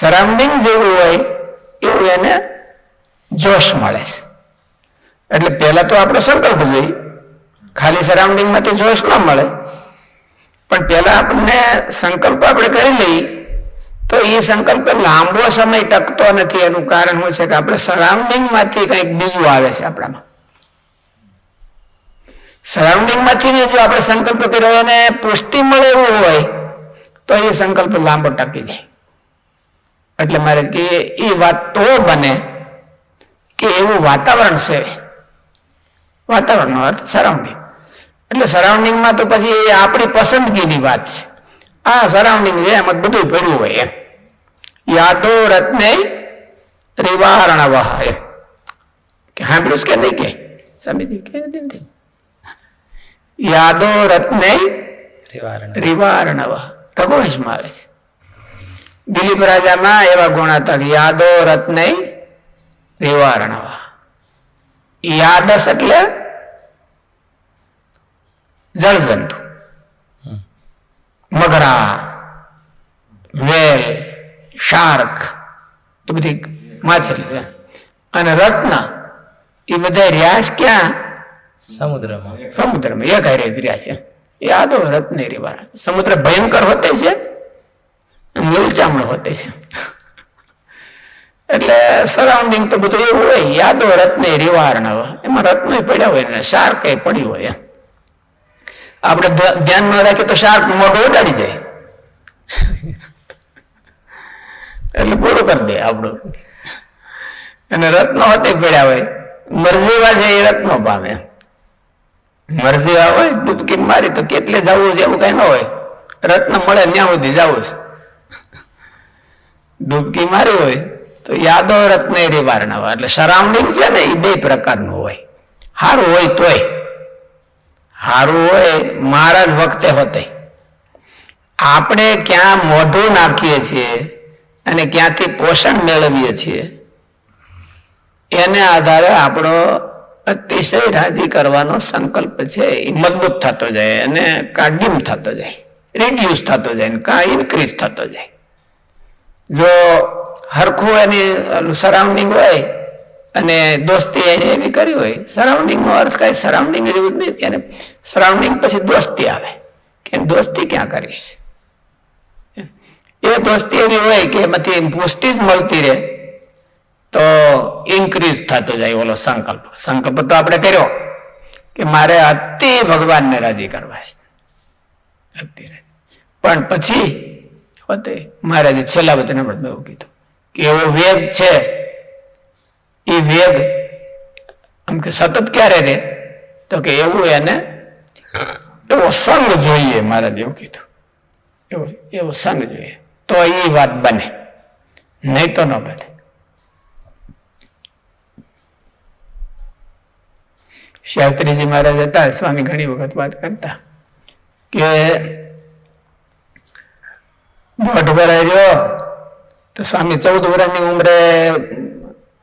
Surrounding જેવું હોય એવું એને જોશ મળે છે. એટલે પહેલાં તો આપણો સંકલ્પ જોઈએ. ખાલી સરાઉન્ડિંગમાંથી જોશ ન મળે. પણ પહેલાં આપણને સંકલ્પ આપણે કરી લઈએ. તો એ સંકલ્પ લાંબો સમય ટકતો નથી. એનું કારણ હોય છે કે આપણે સરાઉન્ડિંગમાંથી કંઈક બીજું આવે છે આપણામાં. સરાઉન્ડિંગમાંથી જો આપણે સંકલ્પ કર્યો એને પુષ્ટિ મળે એવું હોય, તો એ સંકલ્પ લાંબો ટકી જાય. એટલે મારે કે એ વાત તો બને કે એવું વાતાવરણ છે. વાતાવરણનો અર્થ સરાઉન્ડિંગ એટલે સરાઉન્ડિંગમાં તો પછી એ આપણી પસંદગીની વાત છે. આ સરાઉન્ડિંગ છે એમાં બધું પડ્યું હોય એમ. યાદો રત્ને ત્રિવારણ વહ એમ કે સાંભળ્યું કે નહીં કે? સમિતિ કે નથી યાદો રત્ને નિવારણ વહ રઘુવંશમાં આવે છે. દિલીપ રાજામાં એવા ગુણ હતા કે યાદો રત્ન રિવાર્ણવ. યાદસ એટલે જળજંતુ. મગરા વેલ શાર્ક એ બધી માછલી અને રત્ન એ બધા રહ્યા ક્યાં? સમુદ્રમાં. સમુદ્રમાં. એક હારે રહ્યા છે. યાદો રત્ન રિવાર સમુદ્ર ભયંકર હોતે છે. મૂલચામણો હોતે છે. એટલે સરાઉન્ડિંગ તો બધું એવું હોય, યાદો રત્ન રિવારણ એમાં રત્ન પડ્યા હોય ને શાર્ક એ પડ્યું હોય આપણે ધ્યાન ન રાખીએ તો શાર્ક મોઢું ઉડાડી જાય એટલે પૂરું કરી દે આપણું. અને રત્નો હતે પડ્યા હોય, મરજીવા છે એ રત્નો પામે મરજીવા હોય ડૂબકી મારી તો કેટલે જવું છે એવું કઈ ન હોય. રત્ન મળે ત્યાં સુધી જવું છે. ડૂબકી મારી હોય તો યાદો રત્ન એ રેવારણા એટલે સરાઉન્ડિંગ છે ને એ બે પ્રકારનું હોય. સારું હોય તોય. સારું હોય મારા જ વખતે હોતે. આપણે ક્યાં મોઢું નાખીએ છીએ અને ક્યાંથી પોષણ મેળવીએ છીએ, એને આધારે આપણો અતિશય રાજી કરવાનો સંકલ્પ છે. એ મજબૂત થતો જાય અને કા થતો જાય રિડ્યુસ થતો જાય કા ઇન્ક્રીઝ થતો જાય. જો હરખું એની સરાઉન્ડિંગ હોય અને દોસ્તી એને એવી કરી હોય સરાઉન્ડિંગ નો અર્થ કાંઈ સરાઉન્ડિંગ જેવું જ નહીં એને સરાઉન્ડિંગ પછી દોસ્તી આવે. કે દોસ્તી ક્યાં કરીશ? એ દોસ્તી એવી હોય કે એમાંથી પુષ્ટિ જ મળતી રહે, તો ઇન્ક્રીઝ થતો જાય ઓલો સંકલ્પ. સંકલ્પ તો આપણે કર્યો કે મારે અતિ ભગવાનને રાજી કરવા છે. પણ પછી હોતે મહારાજે છેલ્લા વચન પણ એવું કીધું કે એવો વેગ છે. એ વેગ આમ કે સતત ક્યારે રે? તો કે એવું એને એવો સંગ જોઈએ મહારાજ એવું કીધું. એવો એવો સંગ જોઈએ. તો એ વાત બને. નહીં તો ન બને. શાસ્ત્રીજી મહારાજ હતા, સ્વામી ઘણી વખત વાત કરતા કે દોઢ વરાય રહ્યો. તો સ્વામી ચૌદ વર્ષની ઉંમરે,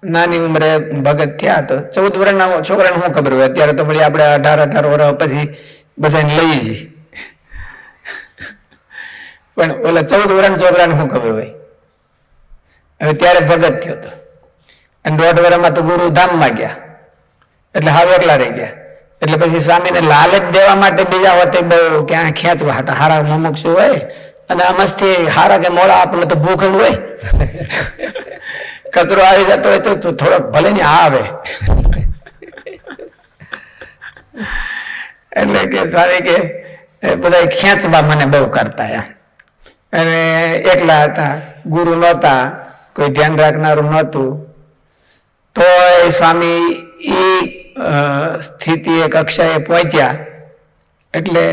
નાની ઉંમરે ભગત થયા તો ચૌદ વર્ષના છોકરાને શું ખબર હોય? અત્યારે તો વળી આપણે અઢાર અઢાર વર્ષ પછી બધાને લઈ જઈ પણ ઓલા ચૌદ વર્ષના છોકરાને શું ખબર હોય? હવે ત્યારે ભગત થયો તો. અને દોઢ વર્ષમાં તો ગુરુ ધામમાં ગયા. એટલે હાવ એકલા રહી ગયા. એટલે પછી સ્વામીને લાલચ દેવા માટે બીજા હોતે બહુ ક્યાં ખેંચવા હતા. હારા મુમુક્ષુ હોય. અને મસ્તી હારા કે મોડા આપણને તો ભૂખ હોય. કચરો આવી જતો હોય તો થોડોક ભલે ને આવે. એટલે કે સારી કે બધા ખેંચવા મને બહુ કરતા અને એકલા હતા, ગુરુ નહોતા, કોઈ ધ્યાન રાખનારું નહોતું. તો એ સ્વામી એ સ્થિતિ એ કક્ષાએ પહોંચ્યા. એટલે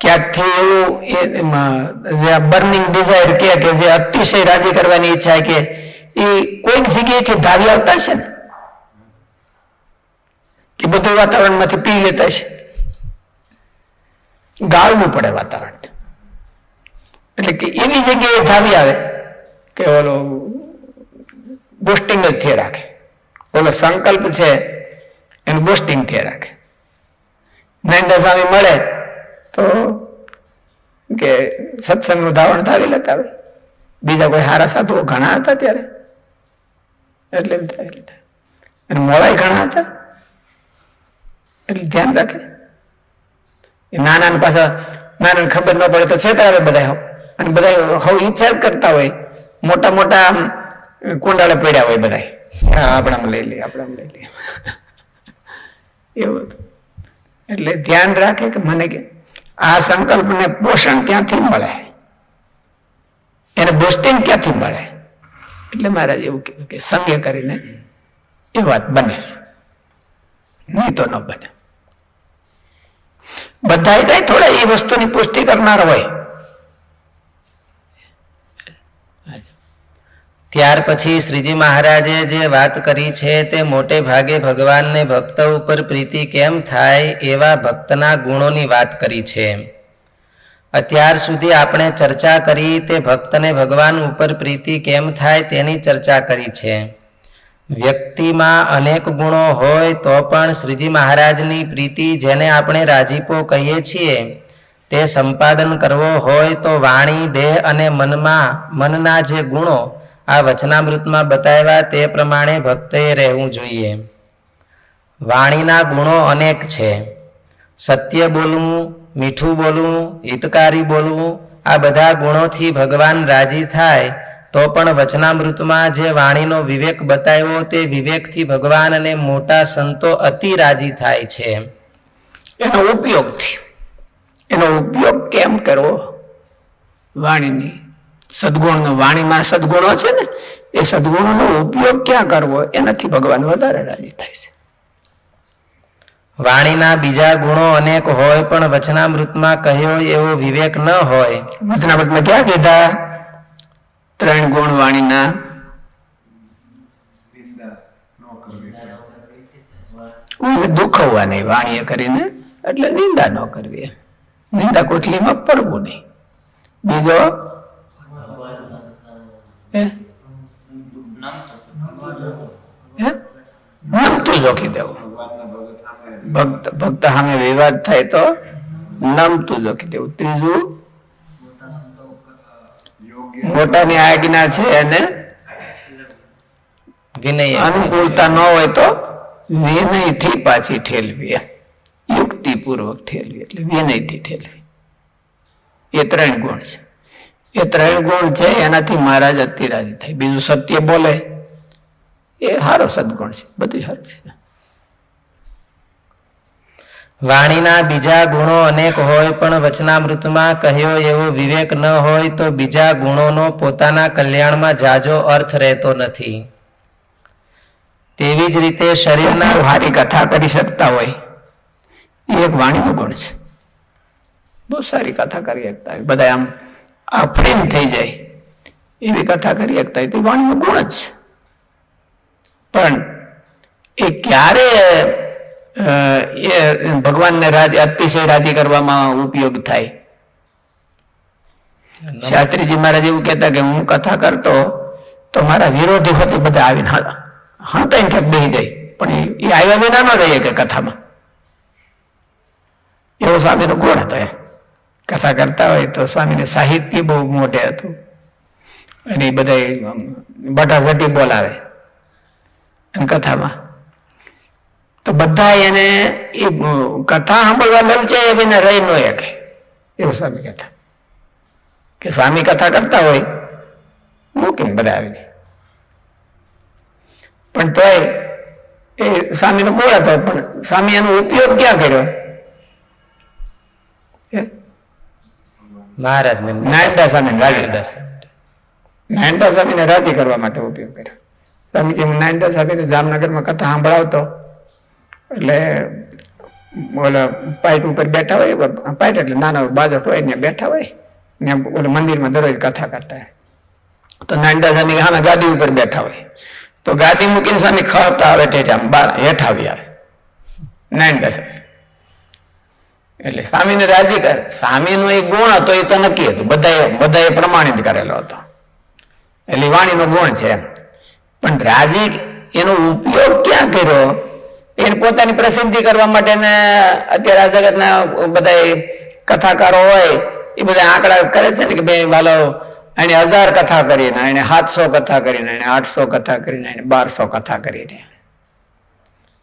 ક્યાંકથી એવું એ બર્નિંગ ડિઝાયર કે કે જે અતિશય રાજી કરવાની ઈચ્છા કે એ કોઈક જગ્યાએથી ધાવી આવતા છે ને? કે બધું વાતાવરણમાંથી પી લેતા છે ગાળવું પડે વાતાવરણ. એટલે કે એવી જગ્યાએ ધાવી આવે કે ઓલો બુસ્ટિંગ જ થયે રાખે. ઓલો સંકલ્પ છે એનું બુસ્ટિંગ થયે રાખે. નરેન્દ્ર સ્વામી મળે તો કે સત્સંગનું ધાવણ ધાવી લેતા આવે બીજા કોઈ સારા સાધુઓ ઘણા હતા ત્યારે. એટલે થાય અને મોળાય ઘણા હતા. એટલે ધ્યાન રાખે. એ નાના પાછા નાના ખબર ન પડે તો છેતરાવે બધા હોવ અને બધા હવે ઈચ્છા જ કરતા હોય. મોટા મોટા કુંડાળે પડ્યા હોય બધા આપણામાં લઈ લઈએ આપણામાં લઈ લઈએ એવું હતું. એટલે ધ્યાન રાખે કે મને કે આ સંકલ્પને પોષણ ક્યાંથી મળે? એને બોસ્ટિંગ ક્યાંથી મળે? એટલે મહારાજ એવું કીધું કે સંગે કરીને એ વાત બને છે. નહીં તો ન બને. બધા કઈ થોડા એ વસ્તુની પુષ્ટિ કરનાર હોય. ત્યાર પછી શ્રીજી મહારાજે જે વાત કરી છે તે મોટે ભાગે ભગવાનને ભક્ત ઉપર પ્રીતિ કેમ થાય એવા ભક્તના ગુણોની વાત કરી છે. અત્યાર સુધી આપણે ચર્ચા કરી તે ભક્તને ભગવાન ઉપર પ્રીતિ કેમ થાય તેની ચર્ચા કરી છે. વ્યક્તિમાં અનેક ગુણો હોય તો પણ શ્રીજી મહારાજની પ્રીતિ જેને આપણે રાજીપો કહીએ છીએ, તે સંપાદન કરવો હોય તો વાણી, દેહ અને મનમાં, મનના જે ગુણો આ વચનામૃતમાં બતાવ્યા તે પ્રમાણે ભક્તએ રહેવું જોઈએ. વાણીના ગુણો અનેક છે. સત્ય બોલવું, મીઠું બોલવું, હિતકારી બોલવું, આ બધા ગુણોથી ભગવાન રાજી થાય, તો પણ વચનામૃતમાં જે વાણીનો વિવેક બતાવ્યો તે વિવેકથી ભગવાન અને મોટા સંતો અતિ રાજી થાય છે. એનો ઉપયોગથી એનો ઉપયોગ કેમ કરવો? વાણીની. સદગુણનો વાણીમાં સદગુણો છે ને એ સદગુણોનો ઉપયોગ ક્યાં કરવો? એનાથી ભગવાન વધારે રાજી થાય છે. વાણીના બીજા ગુણો અનેક હોય પણ વચનામૃતમાં કહ્યો એવો વિવેક ન હોય. વચનામૃતમાં ક્યાં કીધા? ત્રણ ગુણ વાણીના. દુખવવા નહીં વાણીએ કરીને એટલે નિંદા ન કરવી નિંદા કોથલીમાં પડવું નહીં. બીજો હે? હે? નમતું જોખી દેવું ભક્ત ભક્ત સામે વિવાદ થાય તો નમતું જોખી દેવું ત્રીજું મોટાની આજ્ઞા છે એને વિનય અનુકૂળતા ન હોય તો વિનયથી પાછી ઠેલવી. યુક્તિપૂર્વક ઠેલવી એટલે વિનયથી ઠેલવી એ ત્રણ ગુણ છે એ ત્રણ ગુણ છે એનાથી મહારાજ અતિરાજી થાય. બીજું સત્ય બોલે. એ સારો સદગુણ છે બધું સારું છે. વાણીના બીજા ગુણો અનેક હોય પણ વચનામૃતમાં કહ્યો એવો વિવેક ન હોય તો બીજા ગુણોનો પોતાના કલ્યાણમાં જાજો અર્થ રહેતો નથી. તેવી જ રીતે શરીરના ભારી કથા કરી શકતા હોય. એ એક વાણીનો ગુણ છે. બહુ સારી કથા કરી શકતા હોય. બધા આમ આફરીન થઈ જાય. એવી કથા કરી શકતા તે તો એ વાણીનો ગુણ જ પણ એ ક્યારે એ ભગવાનને રાજી અતિશય રાજી કરવામાં ઉપયોગ થાય? શાસ્ત્રીજી મહારાજ એવું કહેતા કે હું કથા કરતો તો મારા વિરોધી હોતી બધા આવીને હા હંતાઈને ક્યાંક બેસી જાય. પણ એ- એ આવ્યા વિના ન રહીએ કે કથામાં. એવો સામેનો ગુણ હતો એમ. કથા કરતા હોય તો સ્વામીને સાહિત્ય બહુ મોટે હતું. અને એ બધા બટાઝટી બોલાવે અને કથામાં. તો બધા એને એ કથા સાંભળવા લલચે એ વિના રહી ન શકે. એવું સ્વામી કથા કે સ્વામી કથા કરતા હોય, મૂકીને બધા આવી જાય. પણ તોય એ સ્વામીનો બોલાતો પણ સ્વામી એનો ઉપયોગ ક્યાં કર્યો? મહારાજ નાયણતા સ્વામીને રાજી નાયણદા સ્વામીને રાજી કરવા માટે ઉપયોગ કર્યો. સ્વામી કે હું નાયણદા સ્વામીને જામનગરમાં કથા સાંભળાવતો. એટલે ઓલા પાઇટ ઉપર બેઠા હોય પાઇટ એટલે નાનો બાજટ હોય ને બેઠા હોય ને ઓલા મંદિરમાં દરરોજ કથા કરતા હોય. તો નાયણતા સ્વામી સામે ગાદી ઉપર બેઠા હોય. તો ગાદી મૂકીને સ્વામી ખરતા આવે બાર હેઠ આવી આવે. નાયણતા સ્વામી એટલે સ્વામીને રાજી કરે. સ્વામીનો એક ગુણ હતો, એ તો નક્કી હતું. બધાએ બધાએ પ્રમાણિત કરેલો હતો. એટલે વાણીનો ગુણ છે પણ રાજી એનો ઉપયોગ ક્યાં કર્યો? એને પોતાની પ્રસિદ્ધિ કરવા માટે ને અત્યારે આ જગતના બધા કથાકારો હોય, એ બધા આંકડા કરે છે ને કે ભાઈ વાલો એને હજાર કથા કરીને એને સાતસો કથા કરીને એને આઠસો કથા કરીને એને બારસો કથા કરીને.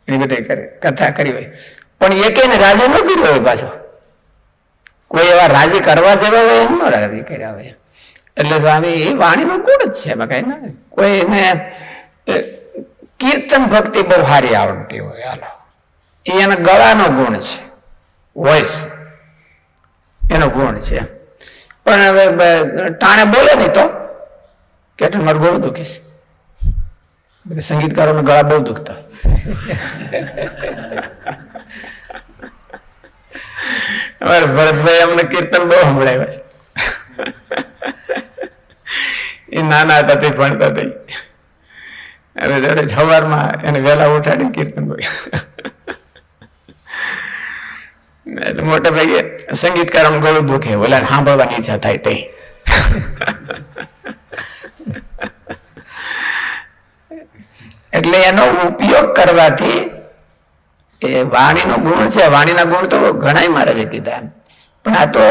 એની બધી કથા કરી હોય. પણ એકેયને રાજી ન કર્યો હોય પાછો. કોઈ એવા રાજી કરવા જેવા હોય એમ ન રાજી કર્યા હોય એટલે સ્વામી, એ વાણીનો ગુણ જ છે એમાં કઈ ના. કોઈ એને કીર્તન ભક્તિ બહુ સારી આવડતી હોય, હાલો. એ એના ગળાનો ગુણ છે. વોઇસ એનો ગુણ છે. પણ હવે ટાણે બોલે નહીં તો? કે એટલે મારું ગળું દુખે છે. બધા સંગીતકારોના ગળા બહુ દુખતા. અમારે ભરતભાઈ અમને કીર્તન બહુ સંભળાવ્યા છે. એ નાના હતા તે ભણતા થઈ અરે જોડે સવારમાં એને વહેલા ઉઠાડીને કીર્તન એટલે મોટા ભાઈએ સંગીતકાર ગળું દુખે. ઓલા સાંભળવાની ઈચ્છા થાય તે એટલે એનો ઉપયોગ કરવાથી એ વાણીનો ગુણ છે, વાણીના ગુણ તો ઘણાય મહારાજે કીધા. પણ આ તો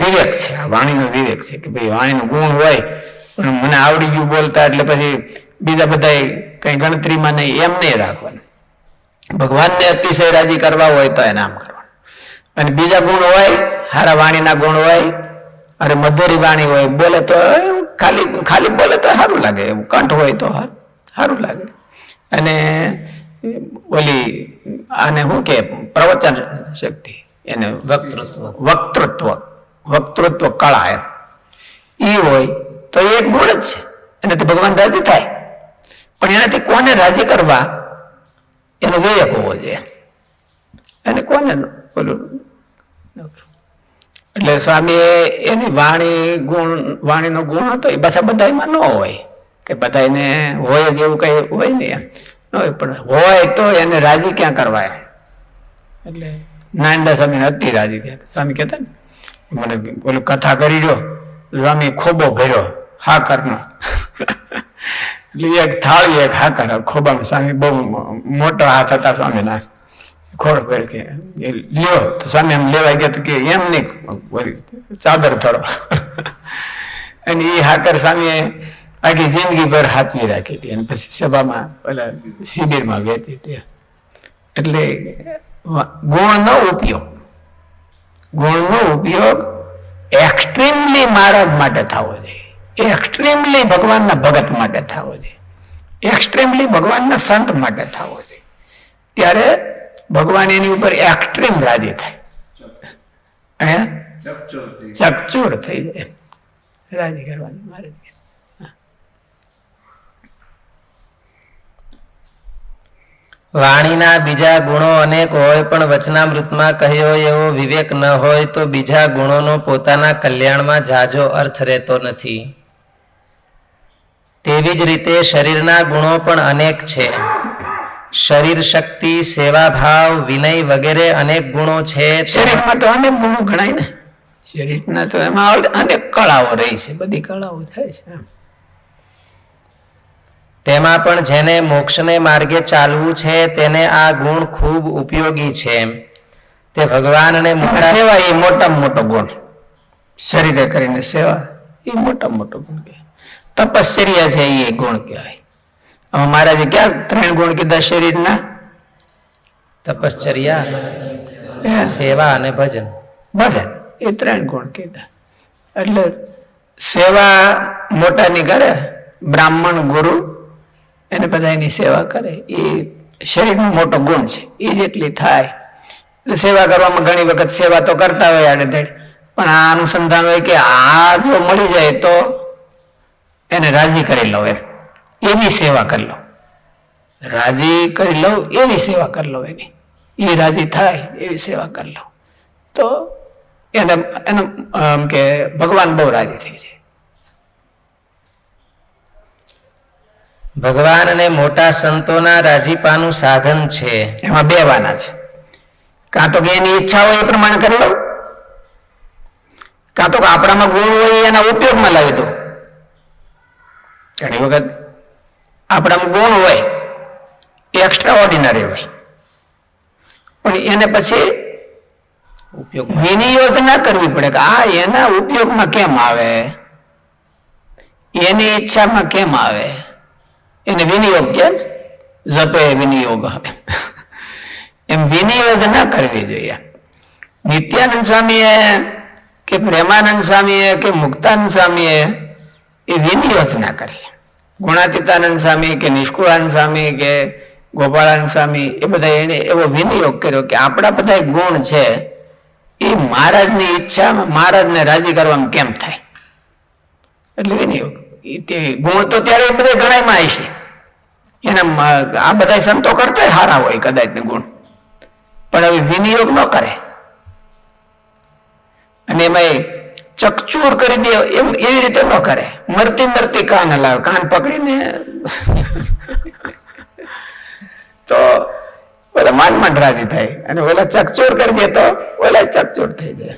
વિવેક છે, આ વાણીનો વિવેક છે કે ભાઈ વાણીનો ગુણ હોય, પણ મને આવડી ગયું બોલતા એટલે પછી બીજા બધા કઈ ગણતરીમાં નહીં, એમ નહીં રાખવાનું. ભગવાનને અતિશય રાજી કરવા હોય તો એને આમ કરવાનું. અને બીજા ગુણ હોય સારા વાણીના ગુણ હોય, અરે મધુરી વાણી હોય, બોલે તો ખાલી ખાલી બોલે તો સારું લાગે, એવું કંઠ હોય તો સારું લાગે. અને ઓલી આને શું કે પ્રવચન શક્તિ, એને વક્તૃત્વ. વક્તૃત્વ. વક્તૃત્વ કળા એમ. એ હોય તો એ એક ગુણ જ છે. એનાથી ભગવાન રાજી થાય. પણ એનાથી કોને રાજી કરવા? એનો વિવેક હોવો જોઈએ. અને કોને પેલું એટલે સ્વામી એની વાણી ગુણ, વાણીનો ગુણ હતો. એ પાછા બધામાં ન હોય. કે બધાને હોય જ એવું કઈ હોય ન હોય પણ હોય તો એને રાજી ક્યાં કરવા એટલે? નાનડા સ્વામી અતિ રાજી થયા સ્વામી કહેતા ને મને ઓલું કથા કરી જો સ્વામી ખોબો ભર્યો હાકરનો. એટલે એક થાળી એક હાકર ખોબામાં સ્વામી બહુ મોટો હાથ હતા સ્વામીના. ખોડ ભર કે લ્યો. તો સ્વામી એમ લેવા ગયા તો કે એમ નહીં ચાદર થોડો અને એ હાકર સ્વામીએ આખી જિંદગી ભર હાથવી રાખી હતી. અને પછી સભામાં પેલા શિબિરમાં વહેતી હતી એટલે ગુણનો ઉપયોગ ગુણનો ઉપયોગ એક્સ્ટ્રીમલી મહારાજ માટે થવો જોઈએ. એક્સ્ટ્રીમલી ભગવાનના ભગત માટે થવો જોઈએ. એક્સ્ટ્રીમલી ભગવાનના સંત માટે થવો જોઈએ. ત્યારે ભગવાન એની ઉપર એક્સ્ટ્રીમ રાજી થાય. ચકચૂર થઈ જાય. રાજી કરવાની મારે. વાણીના બીજા ગુણો અનેક હોય પણ વચનામૃતમાં કહ્યો એવો વિવેક ન હોય તો બીજા ગુણોનો પોતાના કલ્યાણમાં ઝાઝો અર્થ રહેતો નથી. તેવી જ રીતે શરીરના ગુણો પણ અનેક છે. શરીર શક્તિ સેવાભાવ વિનય વગેરે અનેક ગુણો છે શરીરમાં તો અનેક ગુણો ગણાય ને. શરીરના તો એમાં અનેક કળાઓ રહી છે, બધી કળાઓ થાય છે. તેમાં પણ જેને મોક્ષને માર્ગે ચાલવું છે તેને આ ગુણ ખૂબ ઉપયોગી છે. તે ભગવાનને મોટા સેવા એ મોટામાં મોટો ગુણ. શરીરે કરીને સેવા એ મોટામાં મોટો ગુણ કહેવાય. તપશ્ચર્યા છે એ ગુણ કહેવાય. હવે મહારાજે ક્યાં ત્રણ ગુણ કીધા શરીરના? તપશ્ચર્યા? સેવા અને ભજન. ભજન. એ ત્રણ ગુણ કીધા. એટલે સેવા મોટાની કરે બ્રાહ્મણ ગુરુ એને બધા એની સેવા કરે. એ શરીરનો મોટો ગુણ છે. એ જેટલી થાય. સેવા કરવામાં ઘણી વખત સેવા તો કરતા હોય આડેધડ. પણ આ અનુસંધાન હોય કે આ જો મળી જાય તો એને રાજી કરી લો એમ. એની સેવા કરી લો. રાજી કરી લઉં એવી સેવા કરી લો એની. એ રાજી થાય, એવી સેવા કરી લો. તો એને, એનું આમ કે ભગવાન બહુ રાજી થઈ જાય. ભગવાન અને મોટા સંતોના રાજીપાનું સાધન છે. એમાં બે વાના છે. કાં તો કે એની ઈચ્છા હોય એ પ્રમાણે કરી લો કાં તો આપણામાં ગુણ હોય એના ઉપયોગમાં લાવી દો ઘણી વખત આપણામાં ગુણ હોય એ એક્સ્ટ્રા ઓર્ડિનરી હોય. પણ એને પછી ઉપયોગ વિનિયોગ ના કરવી પડે કે આ એના ઉપયોગમાં કેમ આવે? એની ઈચ્છામાં કેમ આવે? એને વિનિયોગ કે? જપે વિનિયોગ. આવે એમ વિનિયોગ ના કરવી જોઈએ. નિત્યાનંદ સ્વામીએ કે પ્રેમાનંદ સ્વામીએ કે મુક્તાનંદ સ્વામીએ એ વિનિયોગ ના કરી ગુણાતીતાનંદ સ્વામી કે નિષ્કુળાનંદ સ્વામી કે ગોપાળાનંદ સ્વામી એ બધા એને એવો વિનિયોગ કર્યો કે આપણા બધા ગુણ છે એ મહારાજની ઈચ્છામાં મહારાજને રાજી કરવામાં કેમ થાય? એટલે વિનિયોગ. એ તે ગુણ તો ત્યારે બધા ગણાયમાં હશે એના આ બધા સંતો કરતા સારા હોય કદાચ ગુણ. પણ હવે વિનિયોગ ન કરે. અને એમાં ચકચૂર કરી દે એમ, એવી રીતે ન કરે. મરતી મરતી કાન હલાવે, કાન પકડીને. તો ઓલા માંડ માંડ રાજી થાય. અને ઓલા ચકચૂર કરી દે તો ઓલા ચકચૂર થઈ જાય.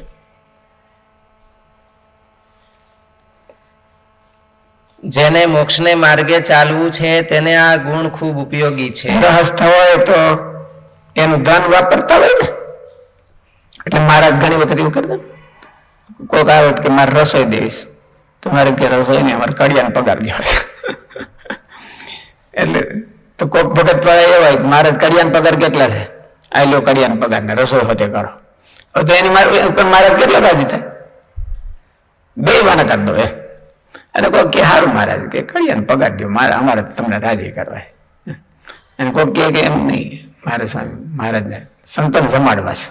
જેને મોક્ષને માર્ગે ચાલવું છે, તેને આ ગુણ ખૂબ ઉપયોગી છે. ગ્રહસ્થ હોય તો એનું ધન વાપરતા હોય ને, એટલે મહારાજ ઘણી વખત એવું કરતા. કોઈક આવે કે મારે રસોઈ દઈશ તો મારે કે રસોઈ નહીં મારે કડિયાને પગાર દેવાય એટલે તો કોઈક ભગત વાળા એવા હોય મારે કડિયાનો પગાર કેટલા છે? આ લો કડિયાનો પગાર ને રસોઈ હોતે કરો. તો એની મારે પણ મહારાજ કેટલા કાઢી થાય? બે વાના કરી દો એમ અને કોઈ કે સારું મહારાજ, કે કડિયાનો પગાર દો મારે, અમારે તમને રાજી કરવા અને કોઈ કે કે, એમ નહીં, મારે સ્વામી, મહારાજને સંતોન જમાડવા છે.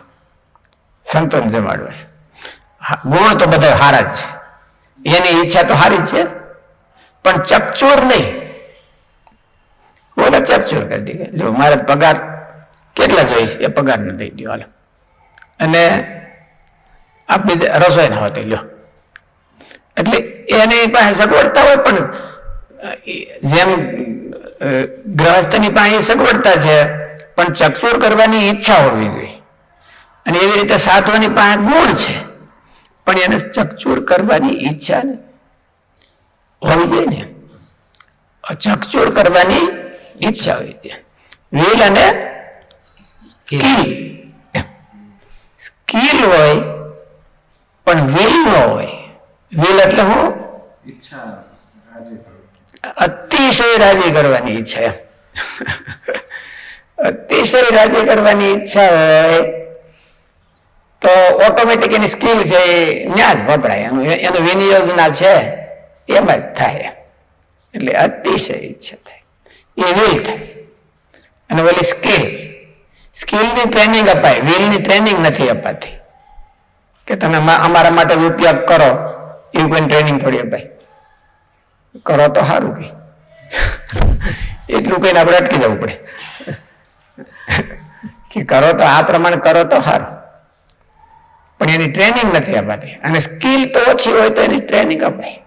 સંતોન જમાડવા છે. ગુણ તો બધા સારા જ છે. એની ઈચ્છા તો સારી છે. પણ ચકચોર નહીં. બોલે, ચકચોર કરી દે. જો, મારે પગાર કેટલા જોઈએ છે? એ પગાર ન દઈ દો હાલો. અને આપણે રસોઈ ના હોતી, લ્યો. એટલે એની પાસે સગવડતા હોય પણ જેમ ગ્રહસ્થની પાસે સગવડતા છે, પણ ચકચૂર કરવાની ઈચ્છા હોવી જોઈએ. અને એવી રીતે સાધુની પાસે ગુણ છે, પણ એને ચકચૂર કરવાની ઈચ્છા હોવી જોઈએ ને. ચકચૂર કરવાની ઈચ્છા હોવી જોઈએ. વેલ અને સ્કીલ. સ્કીલ હોય, પણ વેલ ન હોય. વેલ એટલે હું અતિશય રાજી કરવાની ઈચ્છા. અતિશય રાજી કરવાની ઈચ્છા હોય તો ઓટોમેટિક એની સ્કિલ છે એ ન્યા જ વપરાય. એનું એનું વિનિયોજના છે, એમાં જ થાય. એટલે અતિશય ઈચ્છા થાય. એ વિલ થાય. અને ઓલી સ્કિલ સ્કિલની ટ્રેનિંગ અપાય. વિલની ટ્રેનિંગ નથી અપાતી. કે તમે અમારા માટે ઉપયોગ કરો, એવું કોઈ ટ્રેનિંગ થોડી અપાય. કરો તો સારું કે. એટલું કહીને આપણે અટકી જવું પડે. કે કરો તો આ પ્રમાણે કરો તો સારું પણ એની ટ્રેનિંગ નથી અપાતી. અને સ્કિલ તો ઓછી હોય તો એની ટ્રેનિંગ અપાય.